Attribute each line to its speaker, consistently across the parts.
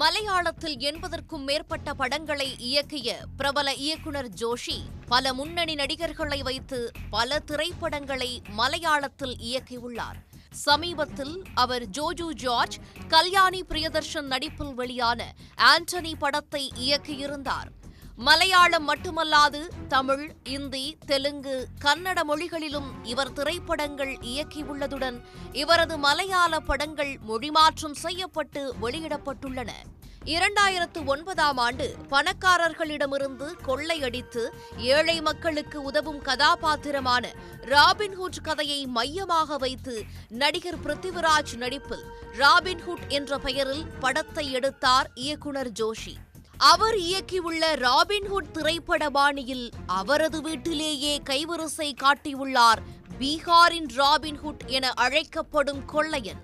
Speaker 1: மலையாளத்தில் எண்பதற்கும் மேற்பட்ட படங்களை இயக்கிய பிரபல இயக்குனர் ஜோஷி பல முன்னணி நடிகர்களை வைத்து பல திரைப்படங்களை மலையாளத்தில் இயக்கியுள்ளார். சமீபத்தில் அவர் ஜோஜு ஜார்ஜ் கல்யாணி பிரியதர்ஷன் நடிப்பில் வெளியான ஆண்டனி படத்தை இயக்கியிருந்தார். மலையாளம் மட்டுமல்லாது தமிழ் இந்தி தெலுங்கு கன்னட மொழிகளிலும் இவர் திரைப்படங்கள் இயக்கியுள்ளதுடன் இவரது மலையாள படங்கள் மொழிமாற்றம் செய்யப்பட்டு வெளியிடப்பட்டுள்ளன. இரண்டாயிரத்து ஒன்பதாம் ஆண்டு பணக்காரர்களிடமிருந்து கொள்ளையடித்து ஏழை மக்களுக்கு உதவும் கதாபாத்திரமான ராபின்ஹுட் கதையை மையமாக வைத்து நடிகர் பிருத்திவிராஜ் நடிப்பில் ராபின்ஹுட் என்ற பெயரில் படத்தை எடுத்தார் இயக்குனர் ஜோஷி. அவர் இயக்கியுள்ள ராபின்ஹுட் திரைப்பட பாணியில் அவரது வீட்டிலேயே கைவரிசை காட்டியுள்ளார் பீகாரின் ராபின்ஹுட் என அழைக்கப்படும் கொள்ளையன்.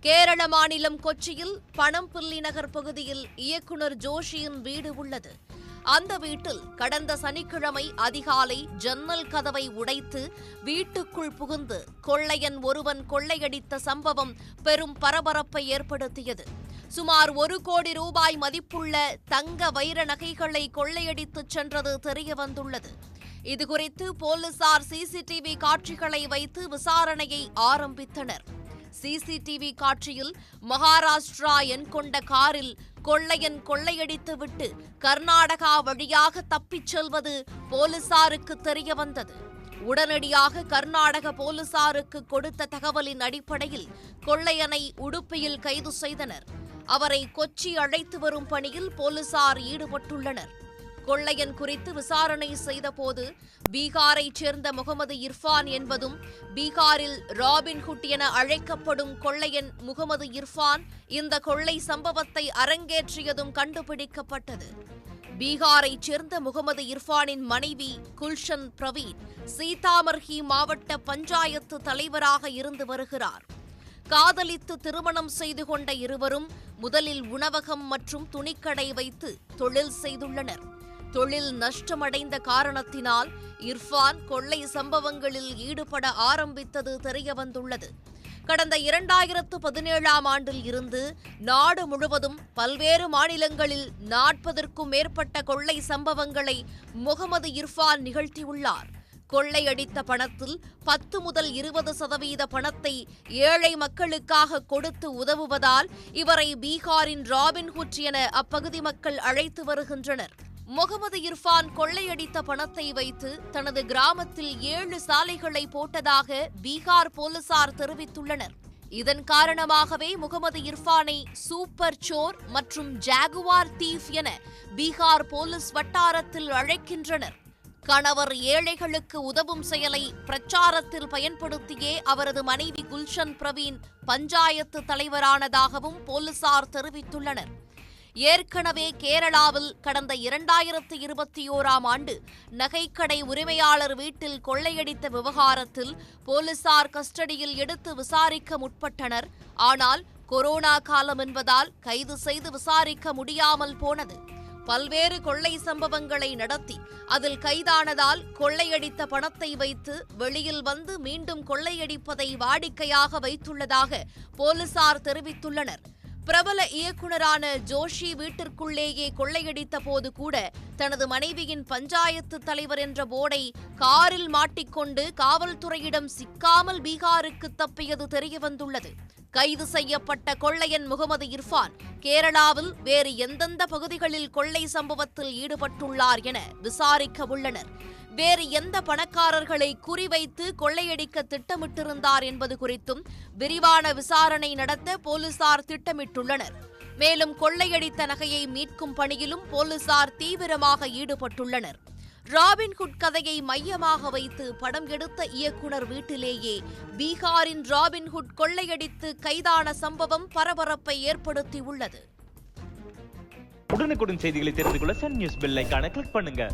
Speaker 1: கேரள மாநிலம் கொச்சியில் பணம்பில்லி நகர் பகுதியில் இயக்குனர் ஜோஷியின் வீடு உள்ளது. அந்த வீட்டில் கடந்த சனிக்கிழமை அதிகாலை ஜன்னல் கதவை உடைத்து வீட்டுக்குள் புகுந்து கொள்ளையன் ஒருவன் கொள்ளையடித்த சம்பவம் பெரும் பரபரப்பை ஏற்படுத்தியது. சுமார் ஒரு கோடி ரூபாய் மதிப்புள்ள தங்க வைர நகைகளை கொள்ளையடித்துச் சென்றது தெரியவந்துள்ளது. இதுகுறித்து போலீசார் சிசிடிவி காட்சிகளை வைத்து விசாரணையை ஆரம்பித்தனர். சிசிடிவி காட்சியில் மகாராஷ்டிரா எண் கொண்ட காரில் கொள்ளையன் கொள்ளையடித்துவிட்டு கர்நாடகா வழியாக தப்பிச் செல்வது போலீசாருக்கு தெரியவந்தது உடனடியாக கர்நாடக போலீசாருக்கு கொடுத்த தகவலின் அடிப்படையில் கொள்ளையனை உடுப்பியில் கைது செய்தனர். அவரை கொச்சி அழைத்து வரும் பணியில் போலீசார் ஈடுபட்டுள்ளனர். கொள்ளையன் குறித்து விசாரணை செய்தபோது பீகாரைச் சேர்ந்த முகமது இர்ஃபான் என்பதும் பீகாரில் ராபின்ஹுட் என அழைக்கப்படும் கொள்ளையன் முகமது இர்ஃபான் இந்த கொள்ளை சம்பவத்தை அரங்கேற்றியதும் கண்டுபிடிக்கப்பட்டது. பீகாரைச் சேர்ந்த முகமது இர்ஃபானின் மனைவி குல்ஷன் பிரவீன் சீதாமர்ஹி மாவட்ட பஞ்சாயத்து தலைவராக இருந்து வருகிறார். காதலித்து திருமணம் செய்து கொண்ட இருவரும் முதலில் உணவகம் மற்றும் துணிக்கடை வைத்து தொழில் செய்துள்ளனர். தொழில் நஷ்டமடைந்த காரணத்தினால் இர்ஃபான் கொள்ளை சம்பவங்களில் ஈடுபட ஆரம்பித்தது தெரியவந்துள்ளது. கடந்த இரண்டாயிரத்து பதினேழாம் ஆண்டில் இருந்து நாடு முழுவதும் பல்வேறு மாநிலங்களில் நாற்பதற்கும் மேற்பட்ட கொள்ளை சம்பவங்களை முகமது இர்ஃபான் நிகழ்த்தியுள்ளார். கொள்ளையடித்த பணத்தில் பத்து முதல் இருபது சதவீத பணத்தை ஏழை மக்களுக்காக கொடுத்து உதவுவதால் இவரை பீகாரின் ராபின்ஹுட் என அப்பகுதி மக்கள் அழைத்து வருகின்றனர். முகமது இர்ஃபான் கொள்ளையடித்த பணத்தை வைத்து தனது கிராமத்தில் ஏழு சாலைகளை போட்டதாக பீகார் போலீசார் தெரிவித்துள்ளனர். இதன் காரணமாகவே முகமது இர்ஃபானை சூப்பர் சோர் மற்றும் ஜாகுவார் தீஃப் என பீகார் போலீஸ் வட்டாரத்தில் அழைக்கின்றனர். கணவர் ஏழைகளுக்கு உதவும் செயலை பிரச்சாரத்தில் பயன்படுத்தியே அவரது மனைவி குல்ஷன் பிரவீன் பஞ்சாயத்து தலைவரானதாகவும் போலீசார் தெரிவித்துள்ளனர். ஏற்கனவே கேரளாவில் கடந்த இரண்டாயிரத்து இருபத்தி ஓராம் ஆண்டு நகைக்கடை உரிமையாளர் வீட்டில் கொள்ளையடித்த விவகாரத்தில் போலீசார் கஸ்டடியில் எடுத்து விசாரிக்க முற்பட்டனர். ஆனால் கொரோனா காலம் என்பதால் கைது செய்து விசாரிக்க முடியாமல் போனது. பல்வேறு கொள்ளை சம்பவங்களை நடத்தி அதில் கைதானதால் கொள்ளையடித்த பணத்தை வைத்து வெளியில் வந்து மீண்டும் கொள்ளையடிப்பதை வாடிக்கையாக வைத்துள்ளதாக போலீசார் தெரிவித்துள்ளனர். பிரபல இயக்குனரான ஜோஷி வீட்டிற்குள்ளேயே கொள்ளையடித்த போது கூட தனது மனைவியின் பஞ்சாயத்து தலைவர் என்ற போர்டை காரில் மாட்டிக்கொண்டு காவல்துறையிடம் சிக்காமல் பீகாருக்கு தப்பியது தெரியவந்துள்ளது. கைது செய்யப்பட்ட கொள்ளையன் முகமது இர்ஃபான் கேரளாவில் வேறு எந்தெந்த பகுதிகளில் கொள்ளை சம்பவத்தில் ஈடுபட்டுள்ளார் என விசாரிக்க உள்ளனர் வேறு எந்த பணக்காரர்களை குறிவைத்து கொள்ளையடிக்க திட்டமிட்டிருந்தார் என்பது குறித்தும் விரிவான விசாரணை நடத்த போலீசார் திட்டமிட்டுள்ளனர். மேலும் கொள்ளையடித்த நகையை மீட்கும் பணியிலும் போலீசார் தீவிரமாக ஈடுபட்டுள்ளனர். ராபின்ஹுட் கதையை மையமாக வைத்து படம் எடுத்த இயக்குனர் வீட்டிலேயே பீகாரின் ராபின்ஹுட் கொள்ளையடித்து கைதான சம்பவம் பரபரப்பை ஏற்படுத்தியுள்ளது.
Speaker 2: உடனுக்குடன் செய்திகளை தெரிந்து கொள்ள சன் நியூஸ் பெல் கிளிக் பண்ணுங்க.